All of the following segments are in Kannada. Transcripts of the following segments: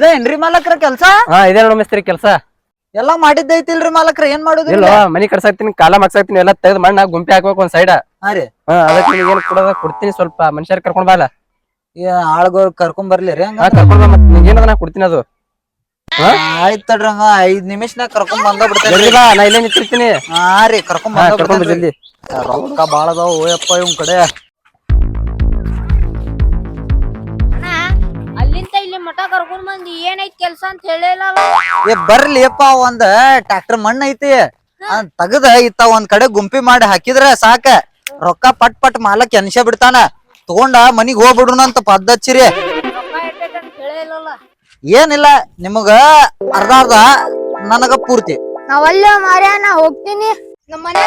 ಇದೇನ್ರಿ ಮಾಲಕ್ರ ಕೆಲ್ಸ? ಹಾ ಇದೇ ನೋಡ ಮಿಸ್ತ್ರಿ ಕೆಲಸ. ಎಲ್ಲಾ ಮಾಡಿದ್ದೈತಿಲ್ರಿ ಮಾಲಕ್ರ ಏನ್ ಮಾಡುದು ಇಲ್ಲ ಮನಿ ಕಡ್ಸಾಕ್ತೀನಿ ಕಾಲ ಮಾಡ್ಸಾಕ್ತೀನಿ ಎಲ್ಲ ತೆಗೆದು ಮಣ್ಣ ಗುಂಪಿ ಹಾಕ್ಬೇಕು ಒಂದ್ ಸೈಡ್ ಹಾ ರೀ. ಹಾ ಅದಕ್ಕೆ ಏನ್ ಕೊಡೋದ ಕೊಡ್ತೀನಿ ಸ್ವಲ್ಪ ಮನುಷ್ಯರ್ ಕರ್ಕೊಂಡ್ ಬಾಲ ಆಳ್ಗಳು ಕರ್ಕೊಂಡ್ ಬರ್ಲಿ ರೀ ಹಂಗ ಕರ್ಕೊಂಡ್ ಬಾ ಮತ್ತೆ ನಿಂಗೆ ಏನದ ನಾ ಕೊಡ್ತೀನಿ ಅದು. ಆಯ್ತ್ ತಡ್ರಿ ಹಂಗ ಐದ್ ನಿಮಿಷನಾಗ ಕರ್ಕೊಂಡ್ ಬಂದ ಜಲ್ದಿ ಬಾ ನಾ ಇಲ್ಲೇ ನಿಂತಿರ್ತೀನಿ. ಹಾ ರೀ ಕರ್ಕೊಂಡ್ ಹಾ ಬಂದ ಕರ್ಕೊಂಡ್ ಬಾ ಬಿಡ್ತೇನ್ರಿ. ಜಲ್ದಿ. ರೊಕ್ಕ ಬಾಳ ಅದಾವ ಓಯಪ್ಪ ಇವ್ ಕಡೆ. ಮಠ ಕರ್ಕೊಂಡ್ ಬಂದಿ ಏನೈತ್ ಕೆಲ್ಸ ಅಂತ ಹೇಳಿಲ್ಲ ಏ ಬರ್ಲಿ ಅಪ್ಪ ಒಂದ್ ಟ್ರ್ಯಾಕ್ಟರ್ ಮಣ್ಣ ಐತಿ. ಅದ್ ತಗದ ಇತ್ತ ಒಂದ್ ಕಡೆ ಗುಂಪಿ ಮಾಡಿ ಹಾಕಿದ್ರ ಸಾಕ. ರೊಕ್ಕ ಪಟ್ ಪಟ್ ಮಾಲಕ್ ಎನ್ಸ ಬಿಡ್ತಾನ. ತಗೊಂಡ ಮನಿಗ್ ಹೋಗ್ಬಿಡುನ ಅಂತ ಪದ್ದಚ್ಚಿರಿ ಏನಿಲ್ಲ ನಿಮಗ ಅರ್ಧ ಅರ್ಧ ನನಗ ಪೂರ್ತಿ. ನಾವಲ್ಲ ಮಾರ್ಯ ನಾ ಹೋಗ್ತೀನಿ ನಮ್ಮ ಮನೆ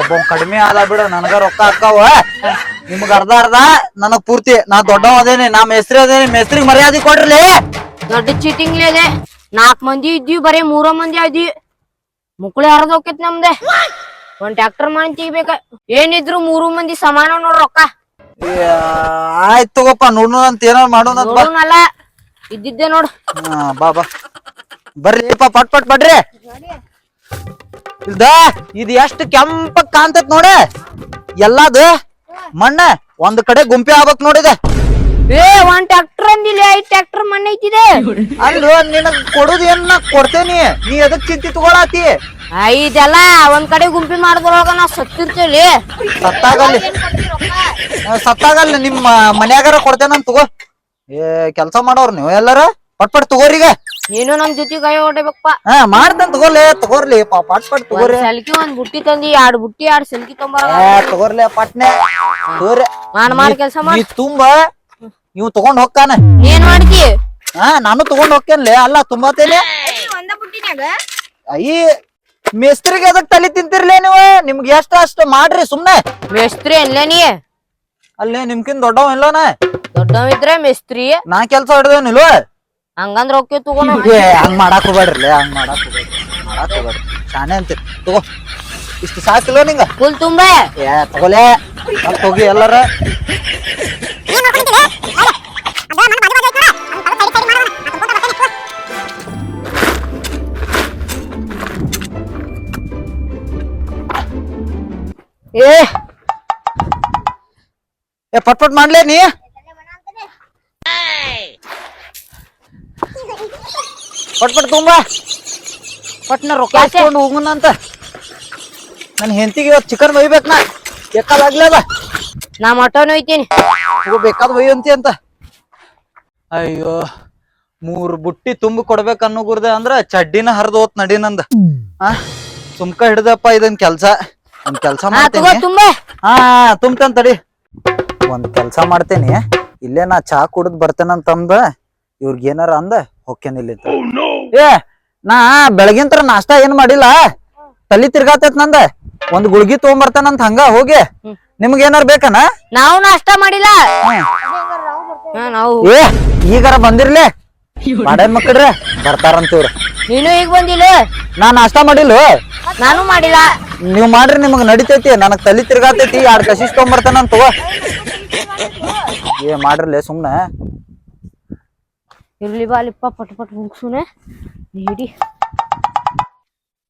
ಒಬ್ಬ ಕಡಿಮೆ ಆದ ಬಿಡ ನನಗ ರೊಕ್ಕ ಹಾಕಾವ ನಿಮ್ಗ ಅರ್ಧ ಅರ್ಧ ನನಗ್ ಪೂರ್ತಿ. ನಾ ದೊಡ್ಡವ ಅದೇನೆ ನಾ ಮೇಸ್ತ್ರಿ ಅದೇನೆ ಮೇಸ್ತ್ರಿಗ್ ಮರ್ಯಾದೆ ಕೊಡ್ರಿ. ದೊಡ್ಡ ಚೀಟಿಂಗ್ ಇದೆ. ನಾಕ್ ಮಂದಿ ಇದ್ದೀವಿ ಬರೀ ಮೂರ ಮಂದಿ ಆದ್ವಿ. ಮುಕ್ಳಿ ಹರಿದ್ ಹೋಕೈತ್ ನಮ್ದೆ? ಒಂದ್ ಟ್ರಾಕ್ಟರ್ ಮಾಡಿ ತೆಗಿಬೇಕ. ಏನಿದ್ರು ಮೂರು ಮಂದಿ ಸಮಾನ ನೋಡ್ ರೊಕ್ಕ. ಆಯ್ತ್ ತಗೋಪ್ಪ ನೋಡೋಣ ಅಂತ ಏನೋ ಮಾಡೋಣ ಅಂತ ಬಾ. ನೋಡುನಲ್ಲ ಇದ್ದಿದ್ದೆ ನೋಡು. ಹಾ, ಬಾ ಬಾ. ಬರ್ರಿಪ್ಪ ಪಟ್ ಪಟ್ ಬಡ್ರಿ. ಇಲ್ದ? ಇದು ಎಷ್ಟು ಕೆಂಪ ಕಾಣ್ತೈತ್ ನೋಡ. ಎಲ್ಲಾದ ಮಣ್ಣ ಒಂದ್ ಕಡೆ ಗುಂಪಿ ಆಗ್ಬೇಕ್ ನೋಡಿದ. ಏ ಒಂದ್ ಟ್ರ್ಯಾಕ್ಟರ್ ಅಂದಿಲ್ಲ ಐದ್ ಟ್ರ್ಯಾಕ್ಟರ್ ಮಣ್ಣ ಐತಿದೆ. ಅಲ್ಲೋ ನಿನಗ್ ಕೊಡುದು ಏನ್ ನಾ ಕೊಡ್ತೇನಿ? ನೀ ಎದಕ್ ಚಿಂತಿ ತಗೊಳತಿ? ಇದೆಲ್ಲ ಒಂದ್ ಕಡೆ ಗುಂಪಿ ಮಾಡಿದ್ರೊಳಗ ನಾ ಸತ್ತಿರ್ತೇಳಿ ಸತ್ತಾಗಲ್ಲಿ. ಆ, ಸತ್ತಾಗಲ್ಲಿ ನಿಮ್ಮ ಮನ್ಯಾಗಾರ ಕೊಡ್ತೇನಂತ ತಗೋ. ಏ ಕೆಲ್ಸ ಮಾಡೋರ್ ನೀವು ಎಲ್ಲಾರ? ಪಟ್ ಪಟ್ ತಗೋರಿಗ ನೀನು ನಮ್ ಜೊತೆ ಕೈ ಹೊಡಿಬೇಕಪ್ಪ. ಹಾ ಮಾಡ್ತೇನ್ ತಗೋರ್ಲಿ ತಗೋರ್ಲಿ ಪಾ- ಪಟ್ ಪಟ್ ತಗೋರಿ. ಸಲ್ಕಿ ಒಂದ್ ಬುಟ್ಟಿ ತಂದಿ ಎರಡ್ ಬುಟ್ಟಿ ಎರಡ್ ಸಲ್ಕಿ ತೊಂಬರ. ತಗೋರ್ಲಿ ಪಟ್ನೆ. ತಗೋರಿ. ನಾನ್ ಮಾಡಿ ಕೆಲ್ಸ ನೀ ಮಾಡಿ ತುಂಬ ನೀವು ತಗೊಂಡ್ ಹೋಗ್ತಾನೆ. ಏನ್ ಮಾಡ್ತಿ? ಹಾ ನಾನು ತಗೊಂಡ್ ಹೋಗ್ತೇನೆ ಅಲ್ಲ ತುಂಬಾತೇನೆ. ಒಂದ ಬುಟ್ಟಿನ್ಯಾಗ? ಅಯ್ಯ ಮೇಸ್ತ್ರಿಗೆ ಅದಕ್ ತಲೆ ತಿಂತಿರ್ಲೇ ನೀವು? ನಿಮ್ಗೆ ಎಷ್ಟ ಅಷ್ಟ ಮಾಡ್ರಿ ಸುಮ್ನೆ. ಮೇಸ್ತ್ರಿ ಅಲ್ಲೇ ನೀ? ಅಲ್ಲೇ ನಿಮ್ಕಿನ್ ದೊಡ್ಡವ ಇಲ್ಲೋನ. ದೊಡ್ಡವ ಇದ್ರೆ ಮೇಸ್ತ್ರಿ. ನಾ ಕೆಲ್ಸ ಹಿಡ್ದೇನಿಲ್ವ ಹಂಗಂದ್ರ ಓಕೆ ತಗೋಣ ಹಂಗ್ ಮಾಡಾಕ್ ಹೋಗ್ಬೇಡ್ರಿ ಹಂಗ್ ಮಾಡಾಕ್ ಹೋಗ್ಬೇಡ್ರಿ ಮಾಡಾಕ್ ಹೋಗ್ಬೇಡ್ರಿ. ಶಾನೆ ಅಂತೀರಿ ತಗೋ. ಇಷ್ಟು ಸಾಕಿಲ್ಲ ನಿಂಗ? ಫುಲ್ ತುಂಬ. ಏ ತಗೋಲೆ ಹೋಗಿ ಎಲ್ಲಾರ. ಏ. ಏ ಪಟ್ ಪಟ್ ಮಾಡ್ಲೇ ನೀ? ಪಟ್ ಪಟ್ ತುಂಬ. ಪಟ್ನ ರೊಕ್ಕ ಹಾಕೊಂಡು ಇಸ್ಕೊಂಡು ಹೋಗುಣ ಅಂತ. ನನ್ನ ಹೆಂಡತಿಗೆ ಇವತ್ತು ಚಿಕನ್ ಒಯ್ಬೇಕು ನಾ. ಬೇಕಾದಾಗ್ಲದ ನಾ ಮಟನ್ ಒಯ್ತೀನಿ. ಇವು ಬೇಕಾದ ಒಯ್ಯಂತಿ ಅಂತ. ಅಯ್ಯೋ ಮೂರು ಬುಟ್ಟಿ ತುಂಬ ಕೊಡ್ಬೇಕು ಅನ್ನೋ ಗುರ್ದೆ ಅಂದ್ರ ಚಡ್ಡಿನ ಹರಿದು ಹೋತ್ ನಡಿ ನಂದ. ಆ? ಸುಮ್ಕ ಹಿಡ್ದಪ್ಪ ಇದನ್ ಕೆಲ್ಸ. ಒಂದ್ ಕೆಲ್ಸ ಮಾಡ್ತೇನೆ. ತುಂಬ. ಹಾ ತುಂಬ್ತೇನ್ ತಡಿ. ಒಂದ್ ಕೆಲ್ಸ ಮಾಡ್ತೇನೆ. ಇಲ್ಲೇ ನಾ ಚಾ ಕುಡಿದ್ ಬರ್ತೇನಂತಂದ ಇವ್ರಿಗೆ ಏನಾರ ಅಂದ ಹೊಕ್ಕೇನಿಲ್ಲ ಏ ನಾ ಬೆಳಗಿಂತರ ನಾಷ್ಟಾ ಏನ್ ಮಾಡಿಲ್ಲ? ತಲಿ ತಿರ್ಗಾತೈತ್ ನಂದ. ಒಂದ್ ಗುಳ್ಗಿ ತಗೊಂಬರ್ತೇನಂತ ಹಂಗ ಹೋಗಿ. ನಿಮ್ಗೆ ಏನಾರ ಬೇಕನ? ನಾವು ನಾಷ್ಟಾ ಮಾಡಿಲ್ಲ. ಹಾ, ನಾವು. ಏ ಈಗಾರ ಬಂದಿರ್ಲಿ. ಬಾಡೆ ಮಕ್ಕಳ್ರೆ ಬರ್ತಾರಂತ ಇವ್ರು ನೀನು ಈಗ ಬಂದಿಲ್ಲ? ನಾ ನಾಷ್ಟಾ ಮಾಡಿಲ್ಲ? ನಾನು ಮಾಡಿಲ್ಲ. ನೀವ್ ಮಾಡ್ರಿ ನಿಮಗ್ ನಡಿತೈತಿ. ನನಗ್ ತಲಿ ತಿರ್ಗಾತೈತಿ ಎರಡ್ ಕಸಿಸ್ ತಗೊಂಬರ್ತಾನಂತ ತಗೋ. ಏ ಮಾಡ್ರಲ್ಲೇ ಸುಮ್ನೆ. ಇರ್ಲಿ ಬಾಲಿಪ್ಪ ಪಟ್ ಪಟ್ ಮುಗ್ಸುನೆ. ನೀಡಿ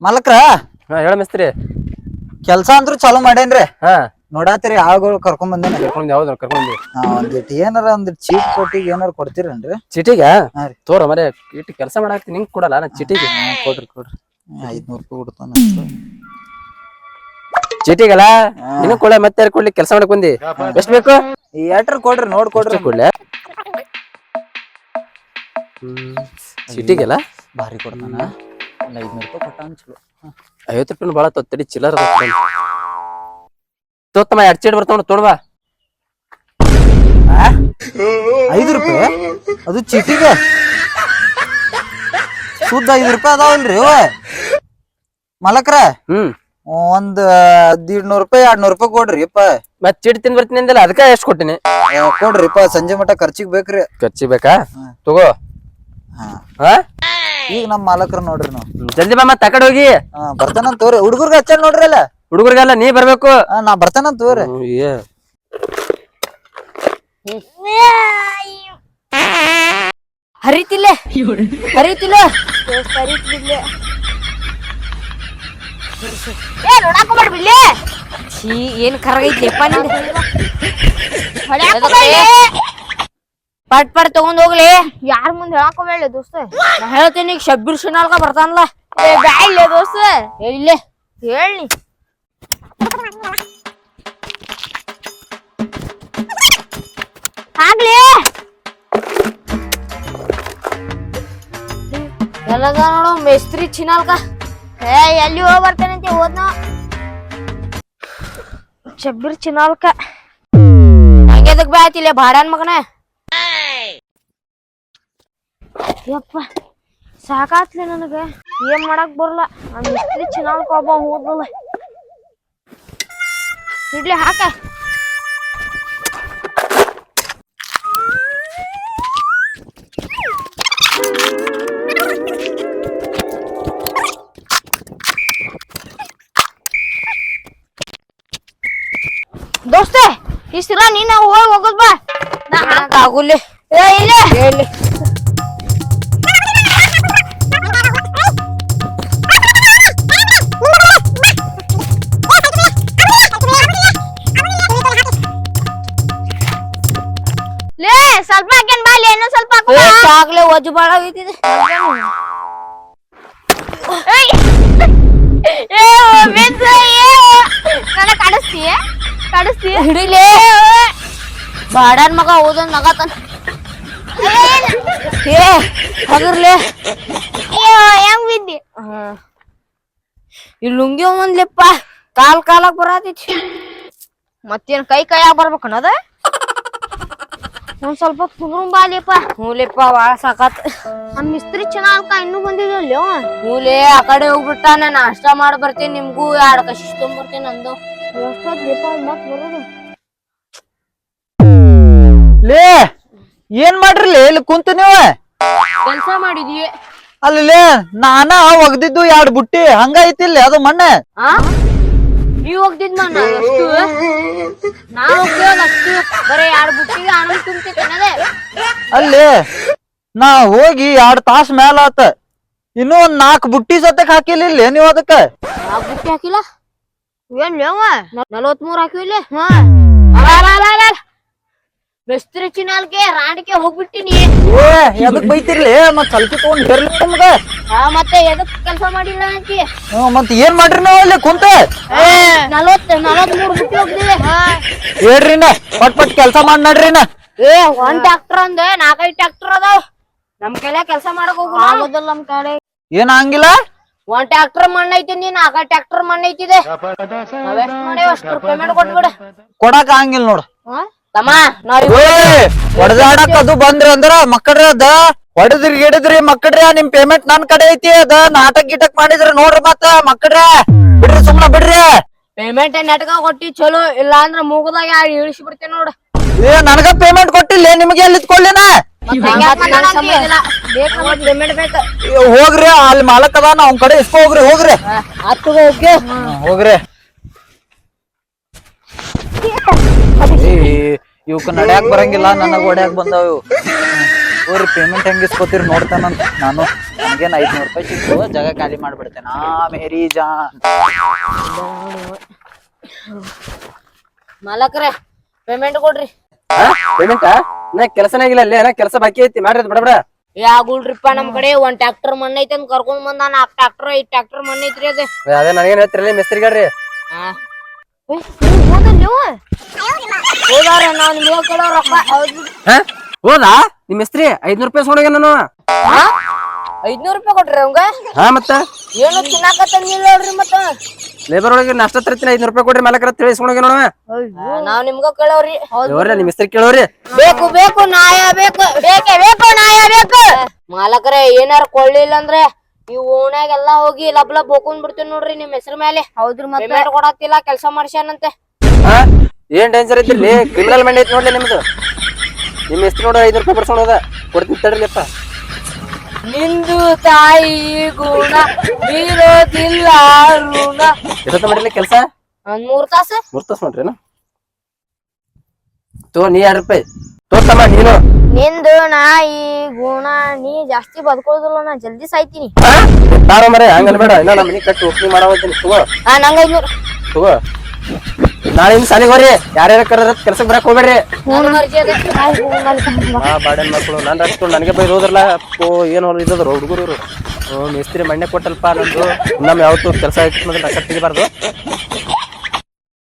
ಮಲಕ್ರ? ಹಾ ಹೇಳ ಮಿಸ್ತ್ರಿ. ಕೆಲ್ಸ ಅಂದ್ರು ಚಾಲೂ ಮಾಡೇನ್ರಿ? ಹಾ. ನೋಡಾತಿರಿ ಆಳುಗಳು ಕರ್ಕೊಂಡ್ ಬಂದೇನಿ? ಕರ್ಕೊಂಡ್ ಯಾವ್ದು ಕರ್ಕೊಂಡಿ ಒಂದಿಟ್ಟು ಒಂದಿಟ್ ಏನಾರ ಒಂದಿಟ್ ಚೀಟ್ ಕೊಟ್ಟಿಗೆ ಏನಾರ ಕೊಡ್ತೀರೇನ್ರಿ? ಚೀಟಿಗೆ? ಹಾ ರೀ. ತೋರ ಮರೆ ಇಟ್ಟು ಕೆಲಸ ಮಾಡಾಕ್ತೀನಿ ನಿಂಗ್ ಕೊಡಲ್ಲ ನಾ ಚೀಟಿಗೆ. ಕೊಡ್ರಿ ಕೊಡ್ರಿ. ಐದ್ನೂರು ರೂಪಾಯಿ ಕೊಡ್ತಾನ. ಚೀಟಿಗಲ್ಲ? ನಿನಗ್ ಕೊಡ ಮತ್ತೆ ಯಾರ್ ಕೊಡ್ಲಿ? ಕೆಲಸ ಮಾಡಕ್ ಬಂದಿ? ಎಷ್ಟ್ ಬೇಕು? ಎಟ್ರ ಕೊಡ್ರಿ ನೋಡ್ ಕೊಡ್ರಿ. ಕೊಡ್ಲೆ? ಹ್ಮ್ ಚೀಟಿಗೆಲ್ಲ ಭಾರಿ ಕೊಡ್ತಾನ. ಒಂದು ಐದ್ನೂರ್ ರೂಪಾಯಿ ಕೊಟ್ಟಾನ ಚಲೋ. ಐವತ್ತು ರೂಪಾಯಿ ಭಾಳ ತೊತ್ತಡಿ ಚಿಲ್ಲರ್ ತೊತ್ತಮ್ಮ ಎರಡು ಚೀಟ್ ಬರ್ತಾವ ತೊಡ್ಬಾ ಐದು ರೂಪಾಯಿ? ಅದು ಚೀಟಿಗೆ? ಶುದ್ಧ ಐದು ರೂಪಾಯಿ ಅದಾವಲ್ರಿ ಮಲಕ್ರ? ಹ್ಮ್. ಒಂದ್ ದೀಡ್ನೂರ್ ರೂಪಾಯಿ ಎರಡ್ನೂರ್ ರೂಪಾಯಿ ಕೊಡ್ರಿಪ್ಪ ಮತ್ ಚೀಟ್ ತಿಂದ್ ಬರ್ತೀನಿ ಅಂದಿಲ್ಲ ಅದಕ್ಕ ಎಷ್ಟು ಕೊಟ್ಟಿನಿ? ಕೊಡ್ರಿಪ್ಪ ಸಂಜೆ ಮಟ ಖರ್ಚಿಗೆ ಬೇಕ್ರಿ. ಖರ್ಚಿಗೆ ಬೇಕಾ? ತಗೋ. ಹಾ. ಹಾ ಈಗ ನಮ್ ಮಾಲಕ್ರ ನೋಡ್ರಿ ನಾವು. ಜಲ್ದಿ ಬಾ ಮತ್ತೆ ತಕಡೆ ಹೋಗಿ. ಹಾ ಬರ್ತಾನಂತ ತೋರಿ. ಹುಡುಗರ್ಗ ಹಚ್ಚ ನೋಡ್ರಿ ಅಲ್ಲ ಹುಡುಗರಿಗೆಲ್ಲ ನೀ ಬರ್ಬೇಕು. ಹಾ ನಾ ಬರ್ತಾನಂತ ತೋರಿ. ಹ್ಮ್, ಏ. ಹರಿತಿಲ್ಲ? ಹರಿತಿಲ್ಲ? ಹರಿತಿಲ್ಲ ಏ ನೋಡಾಕ ಛೀ ಏನ್ ಕರಗೈತ್ಲಿಪ್ಪ ನಿಂದ? ಪಟ್ ಪಟ್ ತಗೊಂಡ್ ಹೋಗ್ಲಿ. ಯಾರ ಮುಂದೆ ಹೇಳಕೋಬೇಡ ದೋಸ್ತ? ನಾ ಹೇಳ್ತೀನಿ ಈಗ ಶಬ್ಬೀರ್ ಶಿನಾಲ್ಕ ಬರ್ತಾನಲ್ಲ. ಏ ಬ್ಯಾಡ್ಲೆ ದೋಸ್ತ. ಏ, ಇಲ್ಲೇ. ಹೇಳಿ ಆಗ್ಲಿ. ಎಲ್ಲದ ನೋಡು, ಮೇಸ್ತ್ರಿ ಚಿನಾಲ್ಕ ಏ, ಎಲ್ಲಿ ಹೋಗಿ ಬರ್ತಾನಂತೆ ಹೋದ್ನ? ಶಬ್ಬೀರ್ ಚಿನಾಲ್ಕ ಹಂಗೆದಕ್ ಬ್ಯಾತಿಲ್ಲ ಭಾಡ್ಯಾನ್ ಮಗನ. ಯಪ್ಪ ಸಾಕಾತ್ಲಿ ನನಗೆ. ಏನ್ ಮಾಡಕ್ ಬರಲ್ಲ ನಮ್ ಇಸ್ತ್ರಿ ಚೆನ್ನಾಗಿ ಒಬ್ಬ ಹೋದಲ್ಲ ಇಡ್ಲಿ ಹಾಕ. ದೋಸ್ತೆ ಈ ಸಲ ನೀನ ಹೋಗಿ ಹೋಗೋದ್ ಬಾ. ನಾ ಹಾಕ. ಆಗುಲಿ. ಏ ಇಲ್ಲೇ. ಸ್ವಲ್ಪ ಹಾಕ್ಯಾನ್ ಬಾಲಿ ಏನೋ ಸ್ವಲ್ಪ. ಆಗ್ಲೇ ಒಜ್ಜು ಬಾಳ ಹೋಯ್ತಿದೆ. ನನಗ್ ಕಾಡಿಸ್ತೀಯ? ಕಾಡಿಸ್ತೀಯ? ಹಿಡಿಲಿ. ಬಾಡ್ಯಾನ್ ಮಗ ಓದನ್ ನಗತಾನ ಏ ಹಗರ್ಲೆ. ಹೆಂಗ್ ಬಿದ್ದಿ? ಈ ಲುಂಗಿ ಒಂದ್ಲೆಪ್ಪ ಕಾಲ್ ಕಾಲಾಗ್ ಬರಾತೈತಿ. ಮತ್ತೇನ್ ಕೈ ಕೈಯಾಗ ಬರ್ಬೇಕು ಅನ್ನೋದ ಒಂದ್ ಸ್ವಲ್ಪ ಕುಂದ್ರಂ ಬಾಲಿಯಪ್ಪ ಮೂಲೆಪ್ಪ ಬಾಳ ಸಾಕತ್. ನಮ್ ಮಿಸ್ತ್ರಿ ಚೆನ್ನಾಗ ಇನ್ನೂ ಬಂದಿಲ್ಲ ಮೂಲೆ ಆ ಕಡೆ ಹೋಗ್ಬಿಟ್ಟ ನಾ ನಾಷ್ಟ ಮಾಡಿ ಬರ್ತೀನಿ ನಿಮ್ಗೂ ಕಶಿ ಅಂದು ಎಷ್ಟೊತ್ಲಿಪ್ಪ ಮತ್ ಬರೋದು. ಲೇ ಏನ್ ಮಾಡ್ರಿ ಇಲ್ಲಿ ಕುಂತ ನೀವ? ಕೆಲಸ ಮಾಡಿದ್ವಿ. ಅಲ್ಲಿ ನಾನಾ ಒಗ್ದಿದ್ದು ಎರಡು ಬುಟ್ಟಿ ಹಂಗ ಐತಿಲ್ಲ ಅದು ಮಣ್ಣೆ. ಆ? ನೀವ್ ಹೋಗ್ತಿದ್ ಮಣ್ಣ ಅಷ್ಟು? ನಾವ್ ಹೋಗ್ತೇವಲ್ಲ ಅಷ್ಟು. ಬರೀ ಎರಡ್ ಬುಟ್ಟಿಗೆ ಹಣ ತುಂಬ್ತೈತೆ ಅನ್ನೋದೇ ಅಲ್ಲಿ ನಾ ಹೋಗಿ ಎರಡ್ ತಾಸ್ ಮ್ಯಾಲ ಆತ. ಇನ್ನೂ ಒಂದ್ ನಾಕ್ ಬುಟ್ಟಿ ಸತ್ತಕ್ ಹಾಕಿಲ್ಲ ಇಲ್ಲಿ ನೀವ್ ಅದಕ್ಕ? ಆ ಬುಟ್ಟಿ ಹಾಕಿಲ್ಲ? ಏನ್ ಲೇವ ನಲವತ್ ಮೂರ್ ಹಾಕಿವಿಲ್ಲ ಹಾ ಬೆಸ್ತ್ರಿ ಚಿನಾಲ್ಕೆ ರಾಣಿಕೆ ಹೋಗ್ಬಿಟ್ಟಿನಿ. ಎದಕ್ ಬೈತಿರ್ಲಿ? ಮತ್ ಸಲ್ಕಿ ತಗೊಂಡ್ ಬರ್ಲಿ ನಮ್ಗ. ಆ, ಮತ್ತೆ ಎದಕ್ ಕೆಲಸ ಮಾಡಿಲ್ಲ ಅಂತಿ ಹ್ಮ್, ಮತ್ ಏನ್ ಮಾಡ್ರಿ ನಾವ್ ಅಲ್ಲಿ ಕುಂತ? ನಲವತ್ ನಲವತ್ ಮೂರ್ ಬಿಟ್ಟು ಹೋಗ್ದಿದೆ ಹೇಳ್ರಿ ನಾ ಪಟ್ ಪಟ್ ಕೆಲ್ಸ ಮಾಡ್ ನಡ್ರಿ ನಾ ಏ ಒಂದ್ ಟ್ಯಾಕ್ಟರ್ ಅಂದ ನಾಲ್ಕೈದ್ ಟ್ಯಾಕ್ಟರ್ ಅದಾವ. ನಮ್ ಕೈಲ ಕೆಲಸ ಮಾಡಕ್ ಹೋಗುಲ್ಲ ಆಗೋದಿಲ್ಲ ನಮ್ ಕಡೆ. ಏನ್ ಹಂಗಿಲ್ಲ ಒಂದ್ ಟ್ರ್ಯಾಕ್ಟರ್ ಮಣ್ಣ ಐತಿ ನೀ ಆಗ ಟ್ರ್ಯಾಕ್ಟರ್ ಮಣ್ಣ ಐತಿದೆ. ನಾವೆಷ್ಟ್ ಮಾಡಿ ಅಷ್ಟು ಪೇಮೆಂಟ್ ಕೊಟ್ಬಿಡ. ಕೊಡಾಕ ಹಂಗಿಲ್ಲ ನೋಡು. ತಮ್ಮ ನಾವ್ ಹೊಡೆದಾಡಕ್ ಅದು ಬಂದ್ರಿ ಅಂದ್ರ ಮಕ್ಕಳ್ರಿ ಅದ. ಹೊಡೆದ್ರಿ ಗಿಡದ್ರಿ ಮಕ್ಕಳ್ರಿ ನಿಮ್ ಪೇಮೆಂಟ್ ನನ್ ಕಡೆ ಐತಿ ಅದ. ನಾಟಕ್ ಗೀಟಕ್ ಮಾಡಿದ್ರ ನೋಡ್ರಿ ಮತ್ತ ಮಕ್ಕಳ್ರಿ. ಬಿಡ್ರಿ ಸುಮ್ನ ಬಿಡ್ರಿ. ಪೇಮೆಂಟ್ ನೆಟ್ಕ ಕೊಟ್ಟಿ ಚಲೋ ಇಲ್ಲ ಅಂದ್ರ ಮೂಗದಾಗ ಇಳಿಸಿ ಬಿಡ್ತೇನೆ ನೋಡು. ಏ ನನಗ ಪೇಮೆಂಟ್ ಕೊಟ್ಟಿಲ್ಲ ನಿಮ್ಗೆ ಎಲ್ಲಿ ಇದ್ಕೊಳ್ಳಿನ ಪೇಮೆಂಟ್ ಬೇಕ ಏ, ಹೋಗ್ರಿ ಅಲ್ಲಿ ಮಾಲಕ್ ಅದ ನಾವ್ ಕಡೆ ಇಸ್ಕೊ ಹೋಗ್ರಿ ಹೋಗ್ರಿ. ಹೋಗ್ರಿ. ಇವಕ್ ನಡ್ಯಾಕ್ ಬರಂಗಿಲ್ಲ ನನಗ ಓಡ್ಯಾಕ್ ಬಂದಾವ. ಇವು. ಪೇಮೆಂಟ್ ಹೆಂಗ್ ನೋಡ್ತಾನ ನೋಡ್ತಾನಂತ ನಾನು. ನನ್ಗೇನ್ ಐದ್ನೂರ್ ರೂಪಾಯಿ ಸಿಕ್ತು ಜಾಗ ಖಾಲಿ ಮಾಡ್ಬಿಡ್ತೇನೆ. ಆ ಮೇರಿ ಜಾನ್. ಮಾಲಕ್ರೆ ಪೇಮೆಂಟ್ ಕೊಡ್ರಿ. ಪೇಮೆಂಟ್ ನಾ ಕೆಲಸನೇ ಆಗಿಲ್ಲ ಅಲ್ಲಿ ಕೆಲಸ ಬಾಕಿ ಐತಿ ಮಾಡ್ರಿ ಬಡ ಬಡ. ಯಾಗುಳ್ರಿಪ್ಪ ನಮ್ ಕಡೆ ಒಂದ್ ಟ್ರ್ಯಾಕ್ಟರ್ ಮಣ್ಣ ಐತಿ ಅಂತ ಕರ್ಕೊಂಡ್ ಬಂದ ಆ ಟ್ರಾಕ್ಟರ್ ಐದ್ ಟ್ರಾಕ್ಟರ್ ಮಣ್ಣ ಐತ್ರಿ ಅದೇ. ಅದೇ ನನಗೇನ್ ಹೇಳ್ತಿರಲಿ ಮಿಸ್ತ್ರಿಗಾರ್ರಿ ಹಾ ಹೋದಲ್ಲೇವ ಹೋದಾರ ನಾನು ನಿಮ್ಗ ಹಾ? ಹೋದಾ? ನಿಮ್ ಹೆಸ್ರಿ? ಐದ್ನೂರ್ ರೂಪಾಯಿ ಸೋಣಗೆ ನಾನು. ಐದ್ನೂರ್ ರೂಪಾಯಿ ಕೊಟ್ರಿ ಅವಂಗ? ಹಾ ಮತ್ತ? ಏನು ತಿನ್ನಾಕ ತಂದಿಲ್ಲ ನೋಡ್ರಿ ಮತ್ತ? ಲೇಬರ್ ಒಳಗೆ ನಾಷ್ಟ ತರ್ತೀನಿ ಐದ್ನೂರು ರೂಪಾಯಿ ಕೊಡ್ರಿ ಮಾಲಕರ ತಿಳಿ ಸೋಣಗೆ ನೋಡ ನಾವ್ ನಿಮ್ಗ ಕೇಳವ್ರಿ ಇವ್ರಿ ನಿಮ್ ಹೆಸ್ರಿ ಕೇಳೋರಿ. ಬೇಕು ಬೇಕು ನಾಯ ಬೇಕು. ಬೇಕೇ ಬೇಕು ನಾಯ ಬೇಕು. ಮಾಲಕರ ಏನಾರ ಕೊಳ್ಳಿಲ್ಲ ಅಂದ್ರೆ ಈ ಓಣ್ಯಾಗ ಎಲ್ಲಾ ಹೋಗಿ ಲಬ್ ಲಬ್ ಹೋಗ್ಕೊಂಡ್ ಬಿಡ್ತೀವಿ ನೋಡ್ರಿ ನಿಮ್ ಹೆಸರು ಮೇಲೆ. ಹೌದ್ರಿ ಮತ್ತೆ? ಪೇಮೆಂಟ್ ಕೊಡತ್ತಿಲ್ಲ ಕೆಲಸ ಮಾಡ್ಸ್ಯಾನಂತೆ. ಏನ್ ಐತಿ ಇಲ್ಲಿ? ಕ್ರಿಮಿನಲ್ ಮಂಡಿ ಐತಿ ನೋಡ್ಲಿ ನಿಮ್ದು. ನಿಮ್ ಹೆಸರು ನೋಡ ಐದ್ ರೂಪಾಯಿ ಬರ್ಸೋಣ ಕೊಡ್ತೀನಿ ತಡ್ರಿಪ್ಪ ನಿಂದು ತಾಯಿ ಗುಣ ಬೀರೋದಿಲ್ಲ ಋಣ. ಎಷ್ಟೊತ್ತ ಮಾಡಿರ್ಲಿ ಕೆಲಸ? ಒಂದ್ ಮೂರ್ ತಾಸ. ಮೂರ್ ತಾಸು ನೋಡ್ರಿ ತೋ ನೀ ಎರಡ್ ರೂಪಾಯಿ? ತೋರ್ತಮ್ಮ ನೀನು. ನಿಂದು ನಾಯಿ ಗುಣ ನೀ ಜಾಸ್ತಿ ಬದುಕೋದಿಲ್ಲ ನಾ ಜಲ್ದಿ ಸಾಯ್ತೀನಿ. ತಾರ ಮರೆ ಹಂಗಲ್ ಬೇಡ. ಇನ್ನ ನಮ್ಮ ಮನಿ ಕಟ್ಟಿ ಓಪನಿಂಗ್ ಮಾಡವತ್ತೀನಿ ತಗೋ. ಹಾ ನಂಗ ಐದ್ನೂರ್. ತಗೋ. ನಾಳಿಂದ ಸಾಲಿಗೆ ಹೋಗ್ರಿ. ಯಾರ್ಯಾರ ಕರ ಕೆಲ್ಸಕ್ಕೆ ಬರಕ್ ಹೋಗ್ಬೇಡ್ರಿ. ಹಾ ಬಾಡನ್ ಮಕ್ಕಳು ನನ್ ರಕ್ತ ನನಗೆ ಬೈ ಹೋದ್ರಲ್ಲ ಓ ಏನು ಇದ್ದದ್ರು ಹುಡುಗರು ಮೇಸ್ತ್ರಿ ಮಣ್ಣೆ ಕೊಟ್ಟಲ್ಪ ನಂದು. ನಮ್ಮ ಯಾವತ್ತು ಕೆಲಸ ಇಟ್ಟು ಅನ್ನೋದನ್ನ ರೊಕ್ಕ ತೆಗಿಬಾರ್ದು